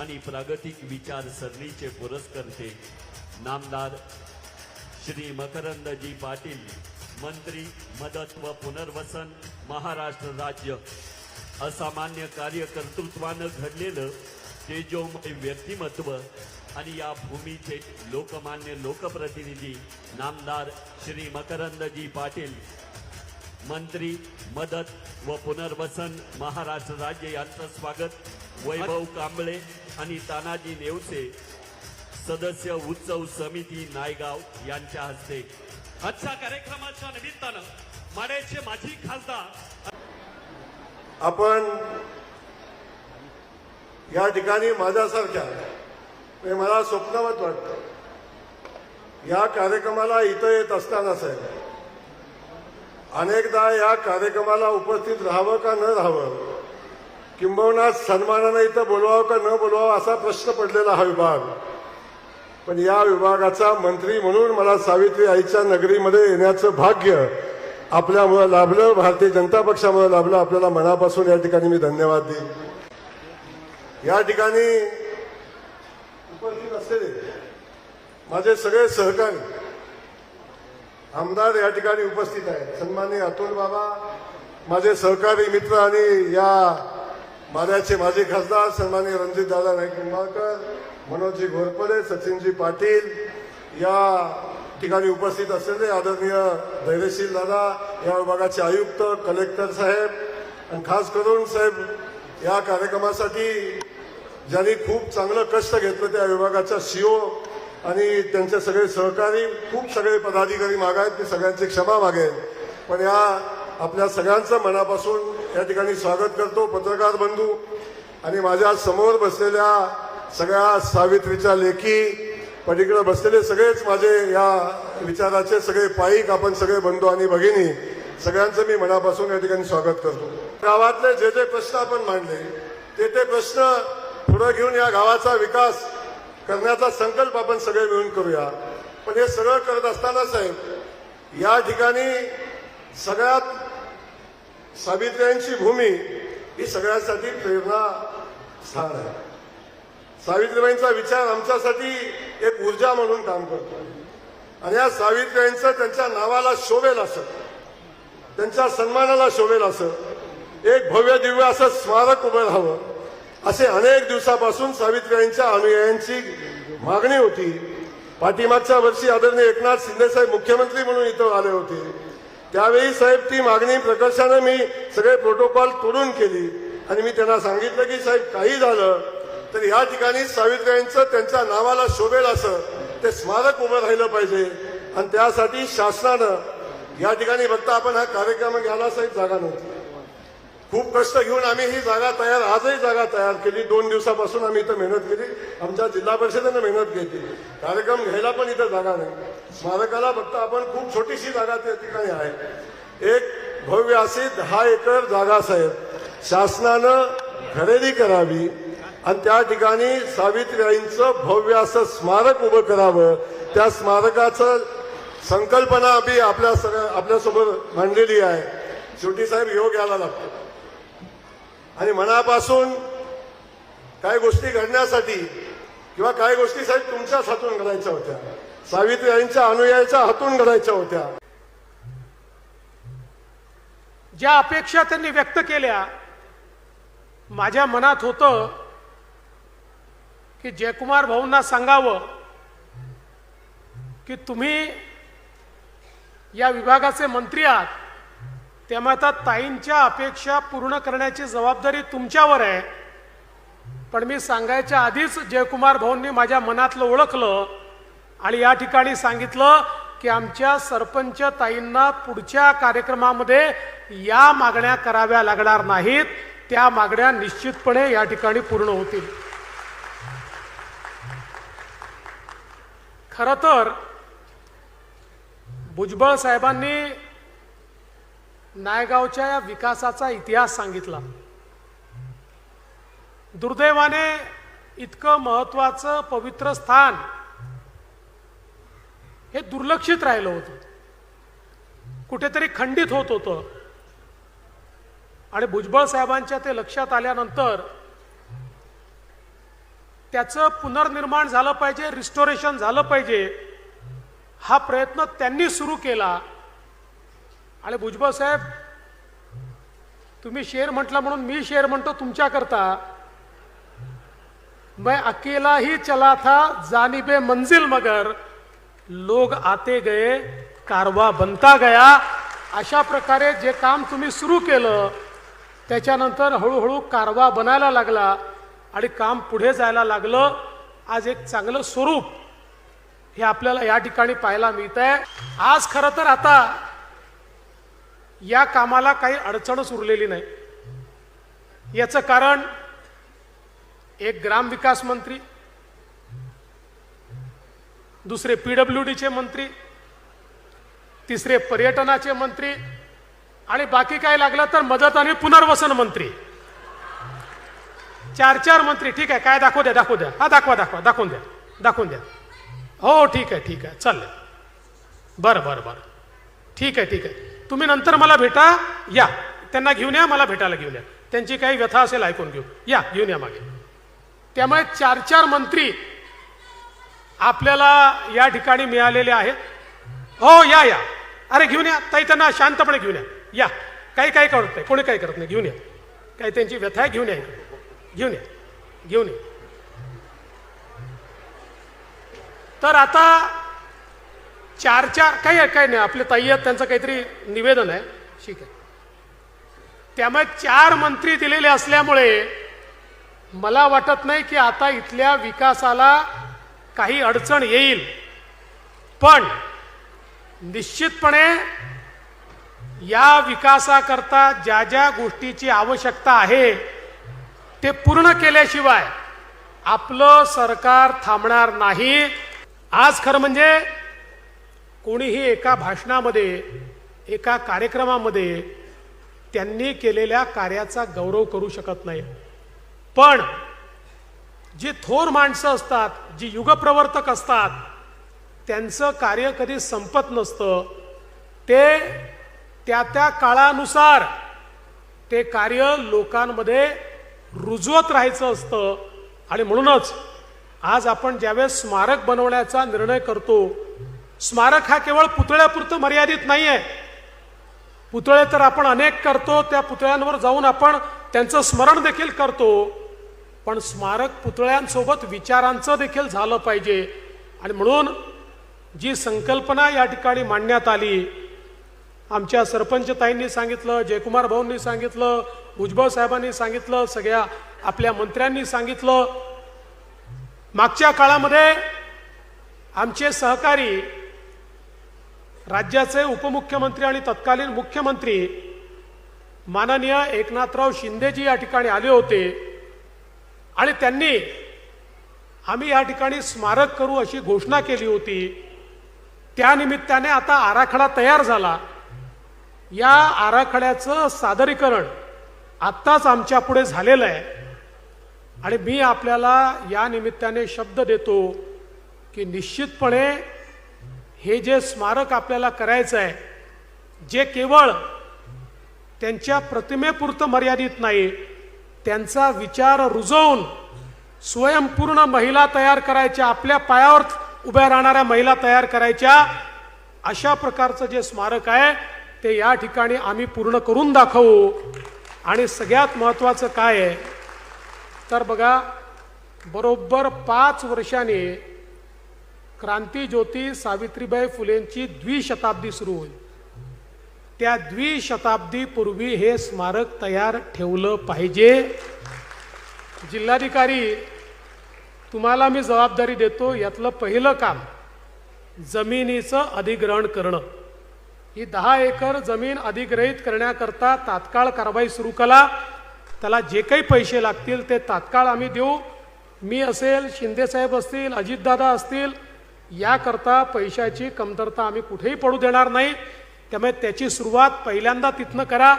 आणि प्रागतिक विचारसरणीचे पुरस्कर्ते नामदार श्री मकरंदजी पाटील मंत्री मदत व पुनर्वसन महाराष्ट्र राज्य. असामान्य कार्य कर्तृत्वानं घडलेलं तेजोमय व्यक्तिमत्व आणि या भूमीचे लोकमान्य लोकप्रतिनिधी नामदार श्री मकरंदजी पाटील मंत्री मदत व पुनर्वसन महाराष्ट्र राज्य यांचं स्वागत. वैभव कांबळे आणि तानाजी नेवसे सदस्य उत्सव समिती नायगाव यांच्या हस्ते. आजच्या कार्यक्रमाच्या निमित्तानं माड्याचे माजी खासदार आपण या ठिकाणी माझ्यासारख्या म्हणजे मला स्वप्नवत वाटतं या कार्यक्रमाला इथं येत असताना साहेब अनेकदा या कार्यक्रमाला उपस्थित राहावं का न राहावं किंबहुना सन्मानानं इथं बोलवावं का न बोलवावं असा प्रश्न पडलेला हा विभाग. पण या विभागाचा मंत्री म्हणून मला सावित्री आईच्या नगरीमध्ये येण्याचं भाग्य आपल्यामुळं लाभलं भारतीय जनता पक्षामुळे लाभलं आपल्याला मनापासून या ठिकाणी मी धन्यवाद देईन. या ठिकाणी उपस्थित असलेले माझे सगळे सहकारी आमदार या ठिकाणी उपस्थित आहेत. सन्माननीय अतुल बाबा माझे सहकारी मित्र आणि या माल्याचे माजी खासदार सन्मान्य रणजितदादा नाईक निंबाळकर मनोजजी घोरपडे सचिनजी पाटील या ठिकाणी उपस्थित असलेले आदरणीय धैर्यशील दादा या विभागाचे आयुक्त कलेक्टर साहेब आणि खास करून साहेब या कार्यक्रमासाठी ज्यांनी खूप चांगलं कष्ट घेतलं त्या विभागाच्या सीओ आणि त्यांचे सगळे सहकारी खूप सगळे पदाधिकारी मागायत मी सगळ्यांची क्षमा मागेन. पण या आपल्या सगळ्यांचं मनापासून या ठिकाणी स्वागत करतो पत्रकार बंधू. आणि माझ्यासमोर बसलेल्या सगळ्या सावित्रीच्या लेखी पलीकडे बसलेले सगळेच माझे या विचाराचे सगळे पाईक आपण सगळे बंधू आणि भगिनी सगळ्यांचं मी मनापासून या ठिकाणी स्वागत करतो. गावातले जे जे प्रश्न आपण मांडले ते ते प्रश्न पुढे घेऊन या गावाचा विकास करण्याचा संकल्प आपण सगळे मिळून करूया. पण हे सगळं करत असताना साहेब या ठिकाणी सगळ्यात सावित्र्यांची भूमी ही सगळ्यांसाठी प्रेरणा स्थान आहे. सावित्रीबाईंचा विचार आमच्यासाठी एक ऊर्जा म्हणून काम करतो. आणि या सावित्रीबाईंचं त्यांच्या नावाला शोभेल असं त्यांच्या सन्मानाला शोभेल असं एक भव्य दिव्य असं स्मारक उभं राहावं असे अनेक दिवसापासून सावित्रीबाईंच्या अनुयायांची मागणी होती. पाठीमागच्या वर्षी आदरणीय एकनाथ शिंदेसाहेब मुख्यमंत्री म्हणून इथं आले होते. त्यावेळी साहेब ती मागणी प्रकर्षानं मी सगळे प्रोटोकॉल तोडून केली. आणि मी त्यांना सांगितलं की साहेब काही झालं तर या ठिकाणी सावित्रीबाईंचं त्यांच्या नावाला शोभेल असं ते स्मारक उभं राहिलं पाहिजे. आणि त्यासाठी शासनानं या ठिकाणी फक्त आपण हा कार्यक्रम घ्यायला साहेब जागा नव्हती. खूप कष्ट घेऊन आम्ही ही जागा तयार आजही जागा तयार केली. दोन दिवसापासून आम्ही इथं मेहनत केली. आमच्या जिल्हा परिषदेनं मेहनत घेतली. कार्यक्रम घ्यायला पण इथं जागा नाही. स्मारकाला फक्त आपण खूप छोटीशी जागा त्या ठिकाणी आहे. एक भव्य अशी दहा एकर जागा साहेब शासनानं खरेदी करावी आणि त्या ठिकाणी सावित्रीबाईंचं भव्य असं स्मारक उभं करावं. त्या स्मारकाचं संकल्पना आम्ही आपल्या सगळ्या आपल्यासोबत मांडलेली आहे. शेवटी साहेब योग यायला लागतो. आणि मनापासून काही गोष्टी घडण्यासाठी किंवा काही गोष्टी साहेब तुमच्याच हातून घडायच्या होत्या. सावित्रीबाईंच्या अनुयायाच्या हातून घडायच्या होत्या. ज्या अपेक्षा त्यांनी व्यक्त केल्या माझ्या मनात होतं की जयकुमार भाऊंना सांगावं की तुम्ही या विभागाचे मंत्री आहात. त्यामुळे आता ताईंच्या अपेक्षा पूर्ण करण्याची जबाबदारी तुमच्यावर आहे. पण मी सांगायच्या आधीच जयकुमार भाऊंनी माझ्या मनातलं ओळखलं आणि या ठिकाणी सांगितलं की आमच्या सरपंच ताईंना पुढच्या कार्यक्रमामध्ये या मागण्या कराव्या लागणार नाहीत. त्या मागण्या निश्चितपणे या ठिकाणी पूर्ण होतील. खरं तर भुजबळ साहेबांनी नायगावच्या या विकासाचा इतिहास सांगितला. दुर्दैवाने इतकं महत्वाचं पवित्र स्थान हे दुर्लक्षित राहिलं होतं. कुठेतरी खंडित होत होतं. आणि भुजबळ साहेबांच्या ते लक्षात आल्यानंतर त्याचं पुनर्निर्माण झालं पाहिजे रिस्टोरेशन झालं पाहिजे हा प्रयत्न त्यांनी सुरू केला. आणि भुजबळ साहेब तुम्ही शेर म्हटला म्हणून मी शेर म्हणतो तुमच्याकरता. मैं अकेला ही चला था जानिबे मंजिल मगर. लोग आते गए कारवा बनता गया. अशा प्रकारे जे काम तुम्ही सुरू केलं त्याच्यानंतर हळूहळू कारवा बनायला लागला आणि काम पुढे जायला लागलं. आज एक चांगलं स्वरूप हे आपल्याला या ठिकाणी पाहायला मिळत आहे आज खरं तर आता या कामाला काही अडचणच उरलेली नाही. याचं कारण एक ग्रामविकास मंत्री दुसरे पीडब्ल्यू डीचे मंत्री तिसरे पर्यटनाचे मंत्री आणि बाकी काय लागलं तर मदत आणि पुनर्वसन मंत्री. चार चार मंत्री ठीक आहे काय दाखवू द्या दाखवू द्या. हा दाखवा दाखवा दाखवून द्या दाखवून द्या. हो ठीक आहे ठीक आहे चाललंय बरं बरं बरं. ठीक आहे ठीक आहे. तुम्ही नंतर मला भेटा या. त्यांना घेऊन या मला भेटायला घेऊन या. त्यांची काही व्यथा असेल ऐकून घेऊ. या घेऊन या मागे. त्यामुळे चार चार मंत्री आपल्याला या ठिकाणी मिळालेले आहेत. हो या या. अरे घेऊन या. ताई त्यांना शांतपणे घेऊन या. या. काही काही करत नाही. कोणी काही करत नाही. घेऊन या. काही त्यांची व्यथा आहे घेऊन या घेऊन या. घेऊन या. तर आता चार चार काही आहे काही नाही. आपले ताई आहेत त्यांचं काहीतरी निवेदन आहे. ठीक आहे. त्यामुळे चार मंत्री दिलेले असल्यामुळे मला वाटत नाही की आता इथल्या विकासाला काही अडचण येईल. पण निश्चितपणे या विकासाकरता ज्या ज्या गोष्टीची आवश्यकता आहे ते पूर्ण केल्याशिवाय आपलं सरकार थांबणार नाही. आज खरं म्हणजे कोणीही एका भाषणामध्ये एका कार्यक्रमामध्ये त्यांनी केलेल्या कार्याचा गौरव करू शकत नाही. पण जी थोर माणसं असतात जी युगप्रवर्तक असतात त्यांचं कार्य कधी संपत नसतं. ते त्या त्या काळानुसार ते कार्य लोकांमध्ये रुजवत राहायचं असतं. आणि म्हणूनच आज आपण ज्यावेळेस स्मारक बनवण्याचा निर्णय करतो स्मारक हा केवळ पुतळ्यापुरतं मर्यादित नाही आहे पुतळे तर आपण अनेक करतो त्या पुतळ्यांवर जाऊन आपण त्यांचं स्मरण देखील करतो. पण स्मारक पुतळ्यांसोबत विचारांचं देखील झालं पाहिजे. आणि म्हणून जी संकल्पना या ठिकाणी मांडण्यात आली आमच्या सरपंचताईंनी सांगितलं जयकुमार भाऊंनी सांगितलं भुजबळ साहेबांनी सांगितलं सगळ्या आपल्या मंत्र्यांनी सांगितलं. मागच्या काळामध्ये आमचे सहकारी राज्याचे उपमुख्यमंत्री आणि तत्कालीन मुख्यमंत्री माननीय एकनाथराव शिंदेजी या ठिकाणी आले होते. आणि त्यांनी आम्ही या ठिकाणी स्मारक करू अशी घोषणा केली होती. त्यानिमित्ताने आता आराखडा तयार झाला. या आराखड्याचं सादरीकरण आत्ताच आमच्या पुढे झालेलं आहे. आणि मी आपल्याला या निमित्ताने शब्द देतो की निश्चितपणे हे जे स्मारक आपल्याला करायचं आहे जे केवळ त्यांच्या प्रतिमेपुरतं मर्यादित नाही त्यांचा विचार रुजवून स्वयंपूर्ण महिला तयार करायच्या आपल्या पायावर उभ्या राहणाऱ्या महिला तयार करायच्या अशा प्रकारचं जे स्मारक आहे ते या ठिकाणी आम्ही पूर्ण करून दाखवू. आणि सगळ्यात महत्त्वाचं काय आहे तर बघा बरोबर पाच वर्षांनी क्रांतीज्योती सावित्रीबाई फुलेंची द्विशताब्दी सुरू होईल. त्या द्विशताब्दीपूर्वी हे स्मारक तयार ठेवलं पाहिजे. जिल्हाधिकारी तुम्हाला मी जबाबदारी देतो यातलं पहिलं काम जमिनीचं अधिग्रहण करणं. ही दहा एकर जमीन अधिग्रहित करण्याकरता तात्काळ कारवाई सुरू करा. त्याला जे काही पैसे लागतील ते तात्काळ आम्ही देऊ. मी असेल शिंदेसाहेब असतील अजितदादा असतील याकरता पैशाची कमतरता आम्ही कुठेही पडू देणार नाही. त्यामुळे त्याची सुरुवात पहिल्यांदा तिथनं करा.